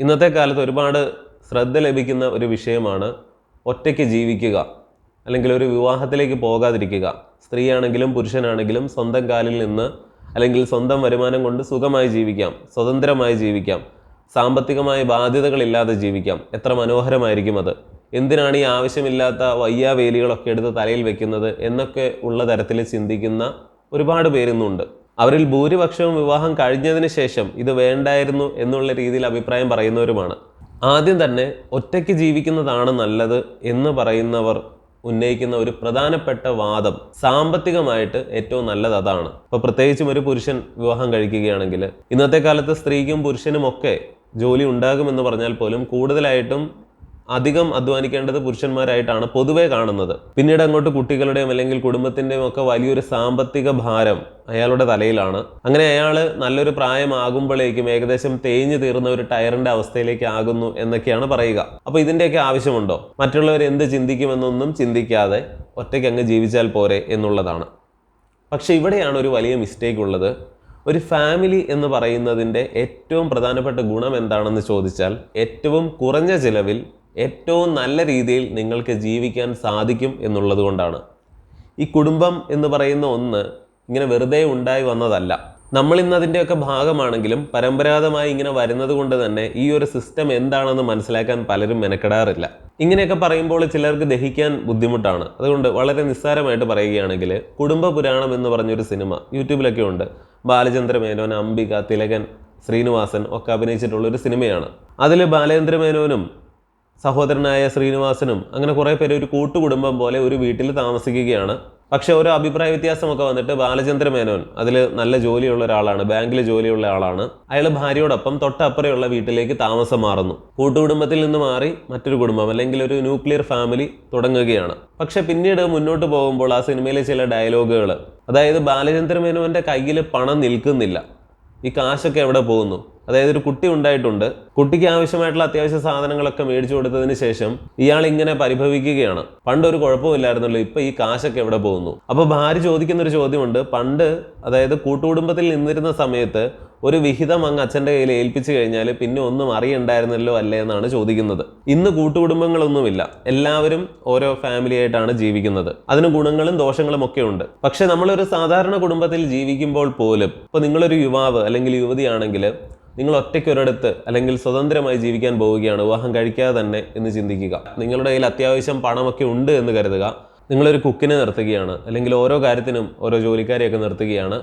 ഇന്നത്തെ കാലത്ത് ഒരുപാട് ശ്രദ്ധ ലഭിക്കുന്ന ഒരു വിഷയമാണ് ഒറ്റയ്ക്ക് ജീവിക്കുക അല്ലെങ്കിൽ ഒരു വിവാഹത്തിലേക്ക് പോകാതിരിക്കുക. സ്ത്രീയാണെങ്കിലും പുരുഷനാണെങ്കിലും സ്വന്തം കാലിൽ നിന്ന് അല്ലെങ്കിൽ സ്വന്തം വരുമാനം കൊണ്ട് സുഖമായി ജീവിക്കാം സ്വതന്ത്രമായി ജീവിക്കാം സാമ്പത്തികമായ ബാധ്യതകളില്ലാതെ ജീവിക്കാം. എത്ര മനോഹരമായിരിക്കും അത്. എന്തിനാണ് ഈ ആവശ്യമില്ലാത്ത വയ്യാവേലികളൊക്കെ എടുത്ത് തലയിൽ വെക്കുന്നത് എന്നൊക്കെ ഉള്ള തരത്തിൽ ചിന്തിക്കുന്ന ഒരുപാട് പേരിന്നുണ്ട്. അവരിൽ ഭൂരിപക്ഷവും വിവാഹം കഴിഞ്ഞതിന് ശേഷം ഇത് വേണ്ടായിരുന്നു എന്നുള്ള രീതിയിൽ അഭിപ്രായം പറയുന്നവരുമാണ്. ആദ്യം തന്നെ ഒറ്റയ്ക്ക് ജീവിക്കുന്നതാണ് നല്ലത് എന്ന് പറയുന്നവർ ഉന്നയിക്കുന്ന ഒരു പ്രധാനപ്പെട്ട വാദം സാമ്പത്തികമായിട്ട് ഏറ്റവും നല്ലത് അതാണ്. ഇപ്പോൾ പ്രത്യേകിച്ചും ഒരു പുരുഷൻ വിവാഹം കഴിക്കുകയാണെങ്കിൽ ഇന്നത്തെ കാലത്ത് സ്ത്രീക്കും പുരുഷനും ഒക്കെ ജോലി ഉണ്ടാകുമെന്ന് പറഞ്ഞാൽ പോലും കൂടുതലായിട്ടും അധികം അധ്വാനിക്കേണ്ടത് പുരുഷന്മാരായിട്ടാണ് പൊതുവെ കാണുന്നത്. പിന്നീട് അങ്ങോട്ട് കുട്ടികളുടെയും അല്ലെങ്കിൽ കുടുംബത്തിന്റെയും ഒക്കെ വലിയൊരു സാമ്പത്തിക ഭാരം അയാളുടെ തലയിലാണ്. അങ്ങനെ അയാൾ നല്ലൊരു പ്രായമാകുമ്പോഴേക്കും ഏകദേശം തേഞ്ഞു തീർന്ന ഒരു ടയറിന്റെ അവസ്ഥയിലേക്ക് ആകുന്നു എന്നൊക്കെയാണ് പറയുക. അപ്പോൾ ഇതിന്റെയൊക്കെ ആവശ്യമുണ്ടോ? മറ്റുള്ളവർ എന്ത് ചിന്തിക്കുമെന്നൊന്നും ചിന്തിക്കാതെ ഒറ്റയ്ക്ക് അങ്ങ് ജീവിച്ചാൽ പോരെ എന്നുള്ളതാണ്. പക്ഷെ ഇവിടെയാണ് ഒരു വലിയ മിസ്റ്റേക്ക് ഉള്ളത്. ഒരു ഫാമിലി എന്ന് പറയുന്നതിന്റെ ഏറ്റവും പ്രധാനപ്പെട്ട ഗുണം എന്താണെന്ന് ചോദിച്ചാൽ ഏറ്റവും കുറഞ്ഞ ചിലവിൽ ഏറ്റവും നല്ല രീതിയിൽ നിങ്ങൾക്ക് ജീവിക്കാൻ സാധിക്കും എന്നുള്ളത് കൊണ്ടാണ്. ഈ കുടുംബം എന്ന് പറയുന്ന ഒന്ന് ഇങ്ങനെ വെറുതെ ഉണ്ടായി വന്നതല്ല. നമ്മൾ ഇന്ന് ഭാഗമാണെങ്കിലും പരമ്പരാഗതമായി ഇങ്ങനെ വരുന്നത് കൊണ്ട് തന്നെ ഈ ഒരു സിസ്റ്റം എന്താണെന്ന് മനസ്സിലാക്കാൻ പലരും മെനക്കെടാറില്ല. ഇങ്ങനെയൊക്കെ പറയുമ്പോൾ ചിലർക്ക് ദഹിക്കാൻ ബുദ്ധിമുട്ടാണ്. അതുകൊണ്ട് വളരെ നിസ്സാരമായിട്ട് പറയുകയാണെങ്കിൽ കുടുംബ പുരാണം എന്ന് പറഞ്ഞൊരു സിനിമ യൂട്യൂബിലൊക്കെ ഉണ്ട്. ബാലചന്ദ്ര മേനോൻ അംബിക തിലകൻ ശ്രീനിവാസൻ ഒക്കെ അഭിനയിച്ചിട്ടുള്ള ഒരു സിനിമയാണ്. അതിൽ ബാലചന്ദ്ര മേനോനും സഹോദരനായ ശ്രീനിവാസനും അങ്ങനെ കുറേ പേര് ഒരു കൂട്ടുകുടുംബം പോലെ ഒരു വീട്ടിൽ താമസിക്കുകയാണ്. പക്ഷെ ഓരോ അഭിപ്രായ വ്യത്യാസമൊക്കെ വന്നിട്ട് ബാലചന്ദ്ര മേനോൻ അതിൽ നല്ല ജോലിയുള്ള ഒരാളാണ് ബാങ്കിൽ ജോലിയുള്ള ആളാണ്. അയാൾ ഭാര്യയോടൊപ്പം തൊട്ടപ്പുറയുള്ള വീട്ടിലേക്ക് താമസം മാറുന്നു. കൂട്ടുകുടുംബത്തിൽ നിന്ന് മാറി മറ്റൊരു കുടുംബം അല്ലെങ്കിൽ ഒരു ന്യൂക്ലിയർ ഫാമിലി തുടങ്ങുകയാണ്. പക്ഷെ പിന്നീട് മുന്നോട്ട് പോകുമ്പോൾ ആ സിനിമയിലെ ചില ഡയലോഗുകൾ അതായത് ബാലചന്ദ്ര മേനോന്റെ കയ്യിൽ പണം നിൽക്കുന്നില്ല. ഈ കാശൊക്കെ എവിടെ പോകുന്നു? അതായത് ഒരു കുട്ടി ഉണ്ടായിട്ടുണ്ട്. കുട്ടിക്ക് ആവശ്യമായിട്ടുള്ള അത്യാവശ്യ സാധനങ്ങളൊക്കെ മേടിച്ചു കൊടുത്തതിന് ശേഷം ഇയാൾ ഇങ്ങനെ പരിഭവിക്കുകയാണ്. പണ്ട് ഒരു കുഴപ്പമില്ലായിരുന്നല്ലോ ഇപ്പൊ ഈ കാശൊക്കെ എവിടെ പോകുന്നു? അപ്പൊ ഭാര്യ ചോദിക്കുന്ന ഒരു ചോദ്യമുണ്ട്. പണ്ട് അതായത് കൂട്ടുകുടുംബത്തിൽ നിന്നിരുന്ന സമയത്ത് ഒരു വിഹിതം അങ്ങ് അച്ഛന്റെ കയ്യിൽ ഏൽപ്പിച്ചു കഴിഞ്ഞാൽ പിന്നെ ഒന്നും അറിയണ്ടായിരുന്നല്ലോ അല്ലേ എന്നാണ് ചോദിക്കുന്നത്. ഇന്ന് കൂട്ടുകുടുംബങ്ങളൊന്നുമില്ല. എല്ലാവരും ഓരോ ഫാമിലി ആയിട്ടാണ് ജീവിക്കുന്നത്. അതിന് ഗുണങ്ങളും ദോഷങ്ങളും ഒക്കെ ഉണ്ട്. പക്ഷെ നമ്മളൊരു സാധാരണ കുടുംബത്തിൽ ജീവിക്കുമ്പോൾ പോലും ഇപ്പോൾ നിങ്ങളൊരു യുവാവ് അല്ലെങ്കിൽ യുവതിയാണെങ്കിൽ നിങ്ങൾ ഒറ്റയ്ക്ക് ഒരിടത്ത് അല്ലെങ്കിൽ സ്വതന്ത്രമായി ജീവിക്കാൻ പോവുകയാണ് വിവാഹം കഴിക്കാതെ തന്നെ എന്ന് ചിന്തിക്കുക. നിങ്ങളുടെ കയ്യിൽ അത്യാവശ്യം പണമൊക്കെ ഉണ്ട് എന്ന് കരുതുക. നിങ്ങളൊരു കുക്കിനെ നിർത്തുകയാണ് അല്ലെങ്കിൽ ഓരോ കാര്യത്തിനും ഓരോ ജോലിക്കാരെയൊക്കെ നിർത്തുകയാണ്.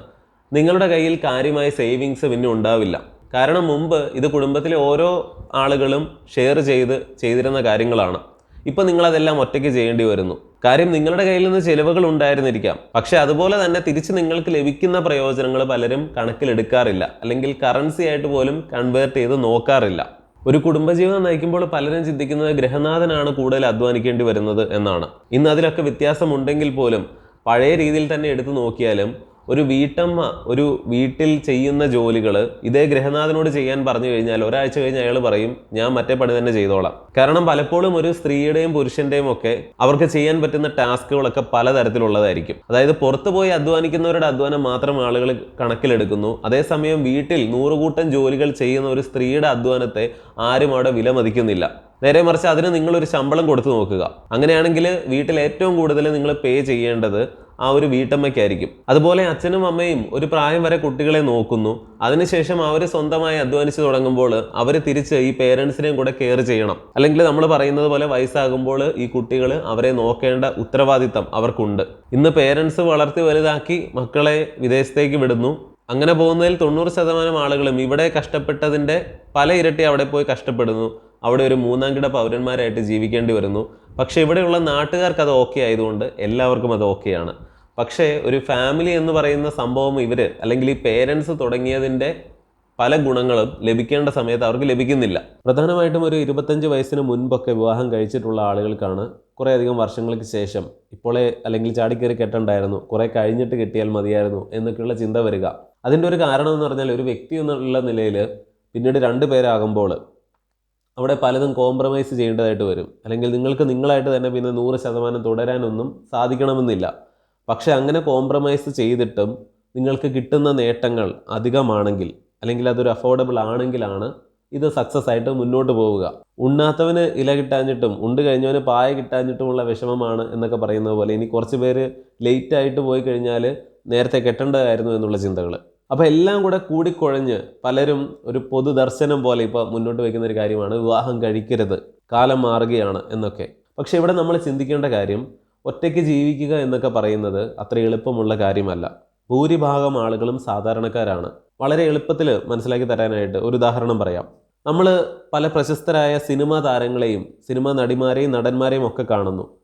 നിങ്ങളുടെ കയ്യിൽ കാര്യമായ സേവിങ്സ് പിന്നെ ഉണ്ടാവില്ല. കാരണം മുമ്പ് ഇത് കുടുംബത്തിലെ ഓരോ ആളുകളും ഷെയർ ചെയ്ത് ചെയ്തിരുന്ന കാര്യങ്ങളാണ്. ഇപ്പൊ നിങ്ങളതെല്ലാം ഒറ്റയ്ക്ക് ചെയ്യേണ്ടി വരുന്നു. കാര്യം നിങ്ങളുടെ കയ്യിൽ നിന്ന് ചിലവുകൾ ഉണ്ടായിരുന്നിരിക്കാം. പക്ഷേ അതുപോലെ തന്നെ തിരിച്ച് നിങ്ങൾക്ക് ലഭിക്കുന്ന പ്രയോജനങ്ങൾ പലരും കണക്കിലെടുക്കാറില്ല. അല്ലെങ്കിൽ കറൻസി ആയിട്ട് പോലും കൺവേർട്ട് ചെയ്ത് നോക്കാറില്ല. ഒരു കുടുംബജീവിതം നയിക്കുമ്പോൾ പലരും ചിന്തിക്കുന്നത് ഗ്രഹനാഥനാണ് കൂടുതൽ അധ്വാനിക്കേണ്ടി വരുന്നത് എന്നാണ്. ഇന്ന് അതിലൊക്കെ വ്യത്യാസമുണ്ടെങ്കിൽ പോലും പഴയ രീതിയിൽ തന്നെ എടുത്തു നോക്കിയാലും ഒരു വീട്ടമ്മ ഒരു വീട്ടിൽ ചെയ്യുന്ന ജോലികൾ ഇതേ ഗൃഹനാഥനോട് ചെയ്യാൻ പറഞ്ഞു കഴിഞ്ഞാൽ ഒരാഴ്ച കഴിഞ്ഞ് അയാൾ പറയും ഞാൻ മറ്റേ പണി തന്നെ ചെയ്തോളാം. കാരണം പലപ്പോഴും ഒരു സ്ത്രീയുടെയും പുരുഷന്റെയും ഒക്കെ അവർക്ക് ചെയ്യാൻ പറ്റുന്ന ടാസ്കുകളൊക്കെ പലതരത്തിലുള്ളതായിരിക്കും. അതായത് പുറത്തു പോയി അധ്വാനിക്കുന്നവരുടെ അധ്വാനം മാത്രം ആളുകൾ കണക്കിലെടുക്കുന്നു. അതേസമയം വീട്ടിൽ നൂറുകൂട്ടം ജോലികൾ ചെയ്യുന്ന ഒരു സ്ത്രീയുടെ അധ്വാനത്തെ ആരും അവിടെ വിലമതിക്കുന്നില്ല. നേരെ മറിച്ച് അതിന് നിങ്ങളൊരു ശമ്പളം കൊടുത്തു നോക്കുക. അങ്ങനെയാണെങ്കിൽ വീട്ടിൽ ഏറ്റവും കൂടുതൽ നിങ്ങൾ പേ ചെയ്യേണ്ടത് ആ ഒരു വീട്ടമ്മയ്ക്കായിരിക്കും. അതുപോലെ അച്ഛനും അമ്മയും ഒരു പ്രായം വരെ കുട്ടികളെ നോക്കുന്നു. അതിനുശേഷം അവർ സ്വന്തമായി അധ്വാനിച്ച് തുടങ്ങുമ്പോൾ അവർ തിരിച്ച് ഈ പേരൻസിനെയും കൂടെ കെയർ ചെയ്യണം. അല്ലെങ്കിൽ നമ്മൾ പറയുന്നത് പോലെ വയസ്സാകുമ്പോൾ ഈ കുട്ടികൾ അവരെ നോക്കേണ്ട ഉത്തരവാദിത്തം അവർക്കുണ്ട്. ഇന്ന് പേരൻസ് വളർത്തി വലുതാക്കി മക്കളെ വിദേശത്തേക്ക് വിടുന്നു. അങ്ങനെ പോകുന്നതിൽ തൊണ്ണൂറ് ശതമാനം ആളുകളും ഇവിടെ കഷ്ടപ്പെട്ടതിന്റെ പല ഇരട്ടി അവിടെ പോയി കഷ്ടപ്പെടുന്നു. അവിടെ ഒരു മൂന്നാം കിട പൗരന്മാരായിട്ട് ജീവിക്കേണ്ടി വരുന്നു. പക്ഷേ ഇവിടെയുള്ള നാട്ടുകാർക്ക് അത് ഓക്കെ ആയതുകൊണ്ട് എല്ലാവർക്കും അത് ഓക്കെയാണ് പക്ഷേ ഒരു ഫാമിലി എന്ന് പറയുന്ന സംഭവം ഇവർ അല്ലെങ്കിൽ ഈ പേരൻസ് തുടങ്ങിയതിന്റെ പല ഗുണങ്ങളും ലഭിക്കേണ്ട സമയത്ത് അവർക്ക് ലഭിക്കുന്നില്ല. പ്രധാനമായിട്ടും ഒരു ഇരുപത്തഞ്ച് വയസ്സിന് മുൻപൊക്കെ വിവാഹം കഴിച്ചിട്ടുള്ള ആളുകൾക്കാണ് കുറേയധികം വർഷങ്ങൾക്ക് ശേഷം ഇപ്പോളെ അല്ലെങ്കിൽ ചാടിക്കയറി കെട്ടണ്ടായിരുന്നു കുറേ കഴിഞ്ഞിട്ട് കിട്ടിയാൽ മതിയായിരുന്നു എന്നൊക്കെയുള്ള ചിന്ത വരിക. അതിന്റെ ഒരു കാരണം എന്ന് പറഞ്ഞാൽ ഒരു വ്യക്തി എന്നുള്ള നിലയിൽ പിന്നീട് രണ്ട് പേരാകുമ്പോൾ അവിടെ പലതും കോംപ്രമൈസ് ചെയ്യേണ്ടതായിട്ട് വരും. അല്ലെങ്കിൽ നിങ്ങൾക്ക് നിങ്ങളായിട്ട് തന്നെ പിന്നെ നൂറ് ശതമാനം തുടരാനൊന്നും സാധിക്കണമെന്നില്ല. പക്ഷെ അങ്ങനെ കോംപ്രമൈസ് ചെയ്തിട്ടും നിങ്ങൾക്ക് കിട്ടുന്ന നേട്ടങ്ങൾ അധികമാണെങ്കിൽ അല്ലെങ്കിൽ അതൊരു അഫോർഡബിൾ ആണെങ്കിലാണ് ഇത് സക്സസ് ആയിട്ട് മുന്നോട്ട് പോവുക. ഉണ്ണാത്തവന് ഇല കിട്ടാഞ്ഞിട്ടും ഉണ്ട് കഴിഞ്ഞവന് പായ കിട്ടാഞ്ഞിട്ടുമുള്ള വിഷമമാണ് എന്നൊക്കെ പറയുന്നത് പോലെ ഇനി കുറച്ച് പേര് ലേറ്റ് ആയിട്ട് പോയി കഴിഞ്ഞാൽ നേരത്തെ കെട്ടേണ്ടതായിരുന്നു എന്നുള്ള ചിന്തകൾ അപ്പോൾ എല്ലാം കൂടെ കൂടിക്കുഴഞ്ഞ് പലരും ഒരു പൊതുദർശനം പോലെ ഇപ്പോൾ മുന്നോട്ട് വയ്ക്കുന്ന ഒരു കാര്യമാണ് വിവാഹം കഴിക്കരുത് കാലം മാറുകയാണ് എന്നൊക്കെ. പക്ഷേ ഇവിടെ നമ്മൾ ചിന്തിക്കേണ്ട കാര്യം ഒറ്റയ്ക്ക് ജീവിക്കുക എന്നൊക്കെ പറയുന്നത് അത്ര എളുപ്പമുള്ള കാര്യമല്ല. ഭൂരിഭാഗം ആളുകളും സാധാരണക്കാരാണ്. വളരെ എളുപ്പത്തിൽ മനസ്സിലാക്കി തരാനായിട്ട് ഒരു ഉദാഹരണം പറയാം. നമ്മൾ പല പ്രശസ്തരായ സിനിമാ താരങ്ങളെയും സിനിമാ നടിമാരെയും നടന്മാരെയും ഒക്കെ കാണുന്നു.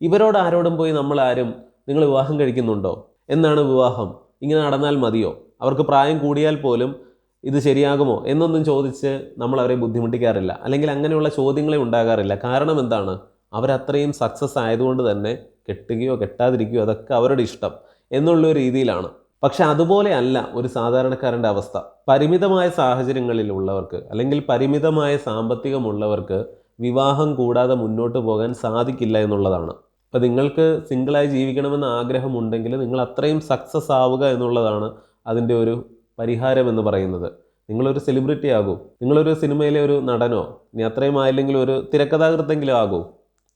ഇവരോട് ആരോടും പോയി നമ്മൾ ആരും നിങ്ങൾ വിവാഹം കഴിക്കുന്നുണ്ടോ? എന്നാണ് വിവാഹം. ഇങ്ങനെ നടന്നാൽ മതിയോ? അവർക്ക് പ്രായം കൂടിയാൽ പോലും ഇത് ശരിയാകുമോ എന്നൊന്നും ചോദിച്ച് നമ്മൾ അവരെ ബുദ്ധിമുട്ടിക്കാറില്ല. അല്ലെങ്കിൽ അങ്ങനെയുള്ള ചോദ്യങ്ങളെ ഉണ്ടാകാറില്ല. കാരണം എന്താണ്? അവരത്രയും സക്സസ് ആയതുകൊണ്ട് തന്നെ കെട്ടുകയോ കെട്ടാതിരിക്കുകയോ അതൊക്കെ അവരുടെ ഇഷ്ടം എന്നുള്ള രീതിയിലാണ്. പക്ഷെ അതുപോലെയല്ല ഒരു സാധാരണക്കാരന്റെ അവസ്ഥ. പരിമിതമായ സാഹചര്യങ്ങളിലുള്ളവർക്ക് അല്ലെങ്കിൽ പരിമിതമായ സാമ്പത്തികമുള്ളവർക്ക് വിവാഹം കൂടാതെ മുന്നോട്ട് പോകാൻ സാധിക്കില്ല എന്നുള്ളതാണ്. അപ്പോൾ നിങ്ങൾക്ക് സിംഗിളായി ജീവിക്കണമെന്ന് ആഗ്രഹമുണ്ടെങ്കിൽ നിങ്ങൾ അത്രയും സക്സസ് ആവുക എന്നുള്ളതാണ് അതിന്റെ ഒരു പരിഹാരം എന്ന് പറയുന്നത്. നിങ്ങളൊരു സെലിബ്രിറ്റി ആകൂ. നിങ്ങളൊരു സിനിമയിലെ ഒരു നടനോ ഇനി അത്രയും ആയില്ലെങ്കിൽ ഒരു തിരക്കഥാകൃത്തെങ്കിലും ആകൂ.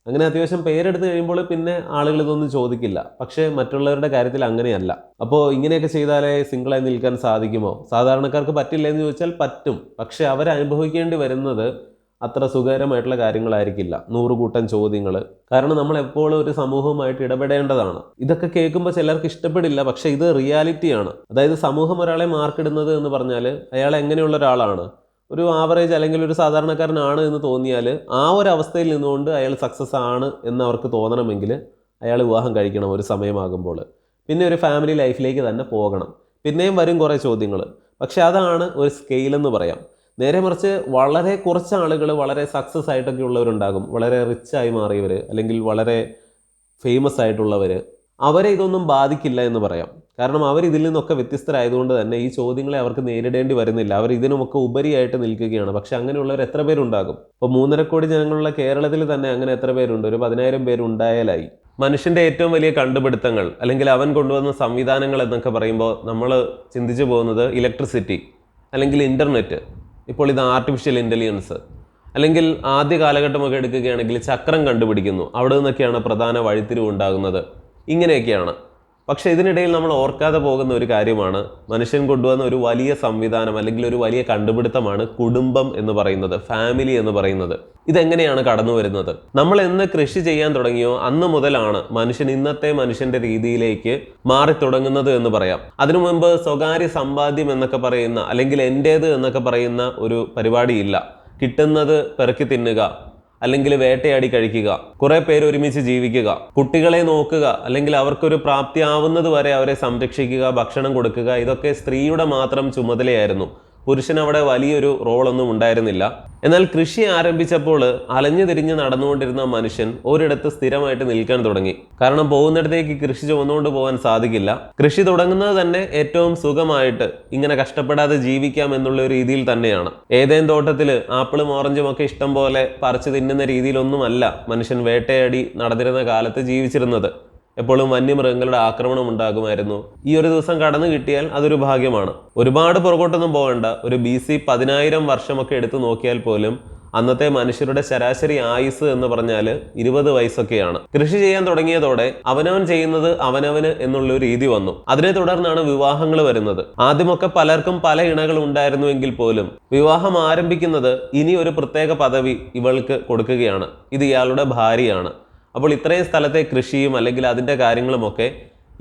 അങ്ങനെ അത്യാവശ്യം പേരെടുത്ത് കഴിയുമ്പോൾ പിന്നെ ആളുകൾ ഇതൊന്നും ചോദിക്കില്ല. പക്ഷേ മറ്റുള്ളവരുടെ കാര്യത്തിൽ അങ്ങനെയല്ല. അപ്പോൾ ഇങ്ങനെയൊക്കെ ചെയ്താലേ സിംഗിളായി നിൽക്കാൻ സാധിക്കുമോ? സാധാരണക്കാർക്ക് പറ്റില്ല എന്ന് ചോദിച്ചാൽ പറ്റും. പക്ഷേ അവരനുഭവിക്കേണ്ടി വരുന്നത് അത്ര സുഖകരമായിട്ടുള്ള കാര്യങ്ങളായിരിക്കില്ല. നൂറുകൂട്ടം ചോദ്യങ്ങൾ കാരണം നമ്മൾ എപ്പോഴും ഒരു സമൂഹവുമായിട്ട് ഇടപെടേണ്ടതാണ്. ഇതൊക്കെ കേൾക്കുമ്പോൾ ചിലർക്ക് ഇഷ്ടപ്പെടില്ല പക്ഷേ ഇത് റിയാലിറ്റിയാണ്. അതായത് സമൂഹം ഒരാളെ മാർക്കിടുന്നത് എന്ന് പറഞ്ഞാൽ അയാൾ എങ്ങനെയുള്ള ഒരാളാണ്? ഒരു ആവറേജ് അല്ലെങ്കിൽ ഒരു സാധാരണക്കാരനാണ് എന്ന് തോന്നിയാൽ ആ ഒരു അവസ്ഥയിൽ നിന്നുകൊണ്ട് അയാൾ സക്സസ് ആണ് എന്ന് അവർക്ക് തോന്നണമെങ്കിൽ അയാൾ വിവാഹം കഴിക്കണം ഒരു സമയമാകുമ്പോൾ പിന്നെ ഒരു ഫാമിലി ലൈഫിലേക്ക് തന്നെ പോകണം. പിന്നെയും വരും കുറേ ചോദ്യങ്ങൾ പക്ഷേ അതാണ് ഒരു സ്കെയിൽ എന്ന് പറയാം. നേരെ മറിച്ച് വളരെ കുറച്ച് ആളുകൾ വളരെ സക്സസ് ആയിട്ടൊക്കെ ഉള്ളവരുണ്ടാകും. വളരെ റിച്ചായി മാറിയവർ അല്ലെങ്കിൽ വളരെ ഫേമസ് ആയിട്ടുള്ളവർ അവരെ ഇതൊന്നും ബാധിക്കില്ല എന്ന് പറയാം. കാരണം അവർ ഇതിൽ നിന്നൊക്കെ വ്യത്യസ്തരായതുകൊണ്ട് തന്നെ ഈ ചോദ്യങ്ങളെ അവർക്ക് നേരിടേണ്ടി വരുന്നില്ല. അവർ ഇതിനുമൊക്കെ ഉപരിയായിട്ട് നിൽക്കുകയാണ്. പക്ഷെ അങ്ങനെയുള്ളവർ എത്ര പേരുണ്ടാകും? ഇപ്പോൾ മൂന്നര കോടി ജനങ്ങളുള്ള കേരളത്തിൽ തന്നെ അങ്ങനെ എത്ര പേരുണ്ട്? ഒരു പതിനായിരം പേരുണ്ടായാലായി മനുഷ്യന്റെ ഏറ്റവും വലിയ കണ്ടുപിടുത്തങ്ങൾ അല്ലെങ്കിൽ അവൻ കൊണ്ടുവന്ന സംവിധാനങ്ങൾ എന്നൊക്കെ പറയുമ്പോൾ നമ്മൾ ചിന്തിച്ചു പോകുന്നത് ഇലക്ട്രിസിറ്റി അല്ലെങ്കിൽ ഇന്റർനെറ്റ് ഇപ്പോൾ ഇത് ആർട്ടിഫിഷ്യൽ ഇന്റലിജൻസ് അല്ലെങ്കിൽ ആദ്യ കാലഘട്ടമൊക്കെ എടുക്കുകയാണെങ്കിൽ ചക്രം കണ്ടുപിടിക്കുന്നു. അവിടെ നിന്നൊക്കെയാണ് പ്രധാന വഴിത്തിരിവ് ഉണ്ടാകുന്നത്. ഇങ്ങനെയൊക്കെയാണ്. പക്ഷേ ഇതിനിടയിൽ നമ്മൾ ഓർക്കാതെ പോകുന്ന ഒരു കാര്യമാണ്. മനുഷ്യൻ കൊണ്ടുവന്ന ഒരു വലിയ സംവിധാനം അല്ലെങ്കിൽ ഒരു വലിയ കണ്ടുപിടുത്തമാണ് കുടുംബം എന്ന് പറയുന്നത് ഫാമിലി എന്ന് പറയുന്നത്. ഇതെങ്ങനെയാണ് കടന്നു വരുന്നത്? നമ്മൾ എന്ന് കൃഷി ചെയ്യാൻ തുടങ്ങിയോ അന്ന് മുതലാണ് മനുഷ്യൻ ഇന്നത്തെ മനുഷ്യന്റെ രീതിയിലേക്ക് മാറി തുടങ്ങുന്നത് എന്ന് പറയാം. അതിനു മുമ്പ് സ്വകാര്യ സമ്പാദ്യം എന്നൊക്കെ പറയുന്ന അല്ലെങ്കിൽ എന്റേത് എന്നൊക്കെ പറയുന്ന ഒരു പരിപാടിയില്ല. കിട്ടുന്നത് പെറുക്കി തിന്നുക അല്ലെങ്കിൽ വേട്ടയാടി കഴിക്കുക. കുറെ പേര് ഒരുമിച്ച് ജീവിക്കുക. കുട്ടികളെ നോക്കുക. അല്ലെങ്കിൽ അവർക്കൊരു പ്രാപ്തിയാവുന്നത് വരെ അവരെ സംരക്ഷിക്കുക ഭക്ഷണം കൊടുക്കുക. ഇതൊക്കെ സ്ത്രീയുടെ മാത്രം ചുമതലയായിരുന്നു. പുരുഷന് അവിടെ വലിയൊരു റോളൊന്നും ഉണ്ടായിരുന്നില്ല. എന്നാൽ കൃഷി ആരംഭിച്ചപ്പോൾ അലഞ്ഞു തിരിഞ്ഞ് നടന്നുകൊണ്ടിരുന്ന മനുഷ്യൻ ഒരിടത്ത് സ്ഥിരമായിട്ട് നിൽക്കാൻ തുടങ്ങി. കാരണം പോകുന്നിടത്തേക്ക് കൃഷി ചുമന്നുകൊണ്ട് പോകാൻ സാധിക്കില്ല. കൃഷി തുടങ്ങുന്നത് തന്നെ ഏറ്റവും സുഖമായിട്ട് ഇങ്ങനെ കഷ്ടപ്പെടാതെ ജീവിക്കാം എന്നുള്ള രീതിയിൽ തന്നെയാണ്. ഏതേം തോട്ടത്തിൽ ആപ്പിളും ഓറഞ്ചും ഒക്കെ ഇഷ്ടം പോലെ പറിച്ചു തിന്നുന്ന രീതിയിലൊന്നുമല്ല മനുഷ്യൻ വേട്ടയാടി നടന്നിരുന്ന കാലത്ത് ജീവിച്ചിരുന്നത്. എപ്പോഴും വന്യമൃഗങ്ങളുടെ ആക്രമണം ഉണ്ടാകുമായിരുന്നു. ഈ ഒരു ദിവസം കടന്നു കിട്ടിയാൽ അതൊരു ഭാഗ്യമാണ്. ഒരുപാട് പുറകോട്ടൊന്നും പോകണ്ട. ഒരു ബി സി പതിനായിരം വർഷമൊക്കെ എടുത്തു നോക്കിയാൽ പോലും അന്നത്തെ മനുഷ്യരുടെ ശരാശരി ആയുസ് എന്ന് പറഞ്ഞാൽ ഇരുപത് വയസ്സൊക്കെയാണ്. കൃഷി ചെയ്യാൻ തുടങ്ങിയതോടെ അവനവൻ ചെയ്യുന്നത് അവനവന് എന്നുള്ള രീതി വന്നു. അതിനെ തുടർന്നാണ് വിവാഹങ്ങൾ വരുന്നത്. ആദ്യമൊക്കെ പലർക്കും പല ഇണകൾ ഉണ്ടായിരുന്നുവെങ്കിൽ പോലും വിവാഹം ആരംഭിക്കുന്നത് ഇനി ഒരു പ്രത്യേക പദവി ഇവൾക്ക് കൊടുക്കുകയാണ്. ഇത് ഇയാളുടെ ഭാര്യയാണ്. അപ്പോൾ ഇത്രയും സ്ഥലത്തെ കൃഷിയും അല്ലെങ്കിൽ അതിന്റെ കാര്യങ്ങളുമൊക്കെ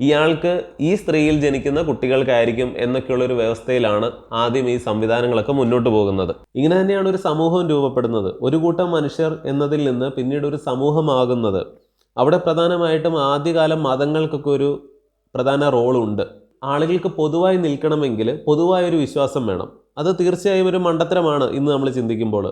ഇയാൾക്ക് ഈ സ്ത്രീയിൽ ജനിക്കുന്ന കുട്ടികൾക്കായിരിക്കും എന്നൊക്കെയുള്ളൊരു വ്യവസ്ഥയിലാണ് ആദ്യം ഈ സംവിധാനങ്ങളൊക്കെ മുന്നോട്ട് പോകുന്നത്. ഇങ്ങനെ തന്നെയാണ് ഒരു സമൂഹം രൂപപ്പെടുന്നത്. ഒരു കൂട്ടം മനുഷ്യർ എന്നതിൽ നിന്ന് പിന്നീട് ഒരു സമൂഹമാകുന്നത്. അവിടെ പ്രധാനമായിട്ടും ആദ്യകാലം മതങ്ങൾക്കൊക്കെ ഒരു പ്രധാന റോളുണ്ട്. ആളുകൾക്ക് പൊതുവായി നിൽക്കണമെങ്കിൽ പൊതുവായൊരു വിശ്വാസം വേണം. അത് തീർച്ചയായും ഒരു മണ്ടത്തരമാണ് ഇന്ന് നമ്മൾ ചിന്തിക്കുമ്പോൾ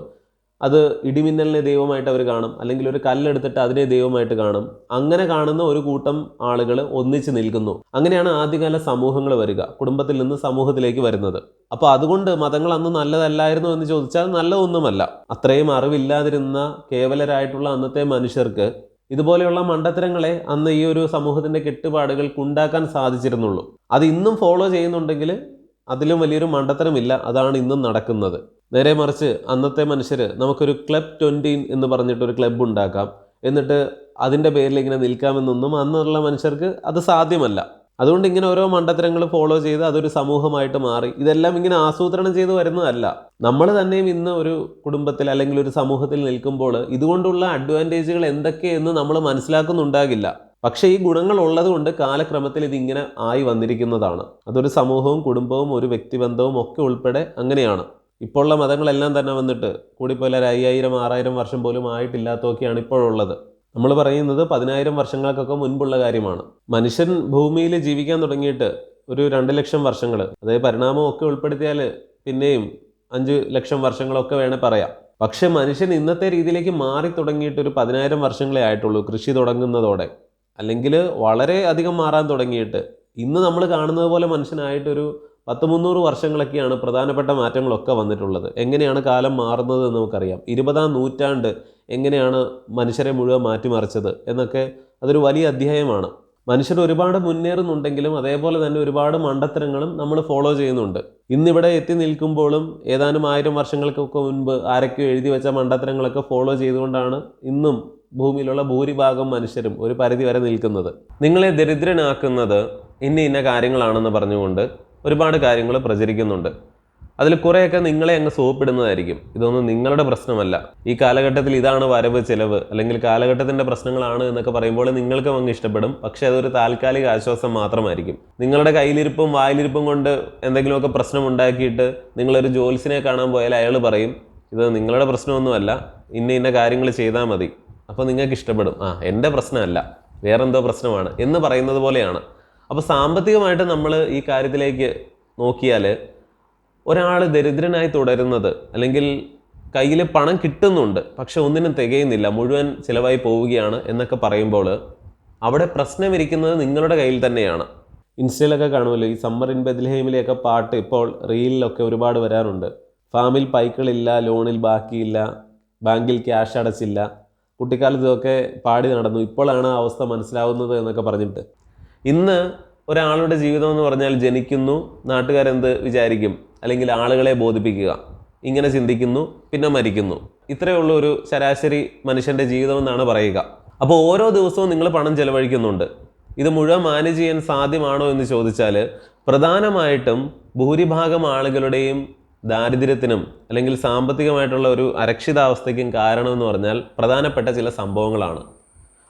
അത് ഇടിമിന്നലിനെ ദൈവമായിട്ട് അവർ കാണും. അല്ലെങ്കിൽ ഒരു കല്ലെടുത്തിട്ട് അതിനെ ദൈവമായിട്ട് കാണും. അങ്ങനെ കാണുന്ന ഒരു കൂട്ടം ആളുകൾ ഒന്നിച്ച് നിൽക്കുന്നു. അങ്ങനെയാണ് ആദ്യകാല സമൂഹങ്ങൾ വരിക. കുടുംബത്തിൽ നിന്ന് സമൂഹത്തിലേക്ക് വരുന്നത്. അപ്പോൾ അതുകൊണ്ട് മതങ്ങൾ അന്ന് നല്ലതല്ലായിരുന്നു എന്ന് ചോദിച്ചാൽ നല്ലതൊന്നുമല്ല. അത്രയും അറിവില്ലാതിരുന്ന കേവലരായിട്ടുള്ള അന്നത്തെ മനുഷ്യർക്ക് ഇതുപോലെയുള്ള മണ്ടത്തരങ്ങളെ അന്ന് ഈ ഒരു സമൂഹത്തിന്റെ കെട്ടുപാടുകൾക്ക് ഉണ്ടാക്കാൻ സാധിച്ചിരുന്നുള്ളൂ. അത് ഇന്നും ഫോളോ ചെയ്യുന്നുണ്ടെങ്കിൽ അതിലും വലിയൊരു മണ്ടത്തരമില്ല. അതാണ് ഇന്നും നടക്കുന്നത്. നേരെ മറിച്ച് അന്നത്തെ മനുഷ്യർ നമുക്കൊരു ക്ലബ് ട്വന്റീൻ എന്ന് പറഞ്ഞിട്ടൊരു ക്ലബ് ഉണ്ടാക്കാം. എന്നിട്ട് അതിന്റെ പേരിൽ ഇങ്ങനെ നിൽക്കാമെന്നൊന്നും അന്നുള്ള മനുഷ്യർക്ക് അത് സാധ്യമല്ല. അതുകൊണ്ട് ഇങ്ങനെ ഓരോ മണ്ടത്തരങ്ങൾ ഫോളോ ചെയ്ത് അതൊരു സമൂഹമായിട്ട് മാറി. ഇതെല്ലാം ഇങ്ങനെ ആസൂത്രണം ചെയ്ത് വരുന്നതല്ല. നമ്മൾ തന്നെയും ഇന്ന് ഒരു കുടുംബത്തിൽ അല്ലെങ്കിൽ ഒരു സമൂഹത്തിൽ നിൽക്കുമ്പോൾ ഇതുകൊണ്ടുള്ള അഡ്വാന്റേജുകൾ എന്തൊക്കെയെന്ന് നമ്മൾ മനസ്സിലാക്കുന്നുണ്ടാകില്ല. പക്ഷേ ഈ ഗുണങ്ങൾ ഉള്ളതുകൊണ്ട് കാലക്രമത്തിൽ ഇതിങ്ങനെ ആയി വന്നിരിക്കുന്നതാണ്. അതൊരു സമൂഹവും കുടുംബവും ഒരു വ്യക്തിബന്ധവും ഒക്കെ ഉൾപ്പെടെ അങ്ങനെയാണ്. ഇപ്പോൾ ഉള്ള മതങ്ങളെല്ലാം തന്നെ വന്നിട്ട് കൂടിപ്പോയാൽ ഒരു അയ്യായിരം ആറായിരം വർഷം പോലും ആയിട്ടില്ലാത്തതൊക്കെയാണ് ഇപ്പോഴുള്ളത്. നമ്മൾ പറയുന്നത് പതിനായിരം വർഷങ്ങൾക്കൊക്കെ മുൻപുള്ള കാര്യമാണ്. മനുഷ്യൻ ഭൂമിയിൽ ജീവിക്കാൻ തുടങ്ങിയിട്ട് ഒരു രണ്ട് ലക്ഷം വർഷങ്ങൾ അതായത് പരിണാമം ഒക്കെ ഉൾപ്പെടുത്തിയാൽ പിന്നെയും അഞ്ച് ലക്ഷം വർഷങ്ങളൊക്കെ വേണേൽ പറയാം. പക്ഷെ മനുഷ്യൻ ഇന്നത്തെ രീതിയിലേക്ക് മാറി തുടങ്ങിയിട്ട് ഒരു പതിനായിരം വർഷങ്ങളെ ആയിട്ടുള്ളൂ കൃഷി തുടങ്ങുന്നതോടെ. അല്ലെങ്കിൽ വളരെ അധികം മാറാൻ തുടങ്ങിയിട്ട് ഇന്ന് നമ്മൾ കാണുന്നത് പോലെ മനുഷ്യനായിട്ടൊരു പത്ത് മുന്നൂറ് വർഷങ്ങളൊക്കെയാണ് പ്രധാനപ്പെട്ട മാറ്റങ്ങളൊക്കെ വന്നിട്ടുള്ളത്. എങ്ങനെയാണ് കാലം മാറുന്നത് എന്ന് നമുക്കറിയാം. ഇരുപതാം നൂറ്റാണ്ട് എങ്ങനെയാണ് മനുഷ്യരെ മുഴുവൻ മാറ്റിമറിച്ചത് എന്നൊക്കെ അതൊരു വലിയ അധ്യായമാണ്. മനുഷ്യർ ഒരുപാട് മുന്നേറുന്നുണ്ടെങ്കിലും അതേപോലെ തന്നെ ഒരുപാട് മണ്ടത്തരങ്ങളും നമ്മൾ ഫോളോ ചെയ്യുന്നുണ്ട്. ഇന്നിവിടെ എത്തി നിൽക്കുമ്പോഴും ഏതാനും ആയിരം വർഷങ്ങൾക്കൊക്കെ മുൻപ് ആരൊക്കെയോ എഴുതി വെച്ച മണ്ടത്തരങ്ങളൊക്കെ ഫോളോ ചെയ്തുകൊണ്ടാണ് ഇന്നും ഭൂമിയിലുള്ള ഭൂരിഭാഗം മനുഷ്യരും ഒരു പരിധി വരെ നിൽക്കുന്നത്. നിങ്ങളെ ദരിദ്രനാക്കുന്നത് ഇന്ന ഇന്ന കാര്യങ്ങളാണെന്ന് പറഞ്ഞുകൊണ്ട് ഒരുപാട് കാര്യങ്ങൾ പ്രചരിക്കുന്നുണ്ട്. അതിൽ കുറേയൊക്കെ നിങ്ങളെ അങ്ങ് സോപ്പിടുന്നതായിരിക്കും. ഇതൊന്നും നിങ്ങളുടെ പ്രശ്നമല്ല. ഈ കാലഘട്ടത്തിൽ ഇതാണ് വരവ് ചിലവ് അല്ലെങ്കിൽ കാലഘട്ടത്തിന്റെ പ്രശ്നങ്ങളാണ് എന്നൊക്കെ പറയുമ്പോൾ നിങ്ങൾക്കും അങ്ങ് ഇഷ്ടപ്പെടും. പക്ഷേ അതൊരു താൽക്കാലിക ആശ്വാസം മാത്രമായിരിക്കും. നിങ്ങളുടെ കയ്യിലിരിപ്പും വായിലിരിപ്പും കൊണ്ട് എന്തെങ്കിലുമൊക്കെ പ്രശ്നം ഉണ്ടാക്കിയിട്ട് നിങ്ങളൊരു ജോലിസിനെ കാണാൻ പോയാൽ അയാൾ പറയും ഇത് നിങ്ങളുടെ പ്രശ്നമൊന്നുമല്ല. ഇന്ന ഇന്ന കാര്യങ്ങൾ ചെയ്താൽ മതി. അപ്പോൾ നിങ്ങൾക്ക് ഇഷ്ടപ്പെടും ആ എന്റെ പ്രശ്നമല്ല. വേറെന്തോ പ്രശ്നമാണ് എന്ന് പറയുന്നത് പോലെയാണ്. അപ്പോൾ സാമ്പത്തികമായിട്ട് നമ്മൾ ഈ കാര്യത്തിലേക്ക് നോക്കിയാൽ ഒരാൾ ദരിദ്രനായി തുടരുന്നത് അല്ലെങ്കിൽ കയ്യിൽ പണം കിട്ടുന്നുണ്ട് പക്ഷെ ഒന്നിനും തികയുന്നില്ല മുഴുവൻ ചിലവായി പോവുകയാണ് എന്നൊക്കെ പറയുമ്പോൾ അവിടെ പ്രശ്നം ഇരിക്കുന്നത് നിങ്ങളുടെ കയ്യിൽ തന്നെയാണ്. ഇൻസ്റ്റയിലൊക്കെ കാണുമല്ലോ ഈ സമ്മർ ഇൻ ബദ്ലഹേമിലെയൊക്കെ പാട്ട് ഇപ്പോൾ റീലിലൊക്കെ ഒരുപാട് വരാറുണ്ട്. ഫാമിൽ പൈക്കളില്ല ലോണിൽ ബാക്കിയില്ല ബാങ്കിൽ ക്യാഷ് അടച്ചില്ല കുട്ടിക്കാലത്തൊക്കെ പാടി നടന്നു ഇപ്പോഴാണ് ആ അവസ്ഥ മനസ്സിലാവുന്നത് എന്നൊക്കെ പറഞ്ഞിട്ട്. ഇന്ന് ഒരാളുടെ ജീവിതം എന്ന് പറഞ്ഞാൽ ജനിക്കുന്നു നാട്ടുകാരെന്ത് വിചാരിക്കും? അല്ലെങ്കിൽ ആളുകളെ ബോധിപ്പിക്കുക. ഇങ്ങനെ ചിന്തിക്കുന്നു പിന്നെ മരിക്കുന്നു. ഇത്രയേ ഉള്ളൂ ഒരു ശരാശരി മനുഷ്യന്റെ ജീവിതം എന്നാണ് പറയുക. അപ്പോൾ ഓരോ ദിവസവും നിങ്ങൾ പണം ചെലവഴിക്കുന്നുണ്ട്. ഇത് മുഴുവൻ മാനേജ് ചെയ്യാൻ സാധ്യമാണോ എന്ന് ചോദിച്ചാൽ പ്രധാനമായിട്ടും ഭൂരിഭാഗം ആളുകളുടെയും ദാരിദ്ര്യത്തിനും അല്ലെങ്കിൽ സാമ്പത്തികമായിട്ടുള്ള ഒരു അരക്ഷിതാവസ്ഥയ്ക്കും കാരണമെന്ന് പറഞ്ഞാൽ പ്രധാനപ്പെട്ട ചില സംഭവങ്ങളാണ്.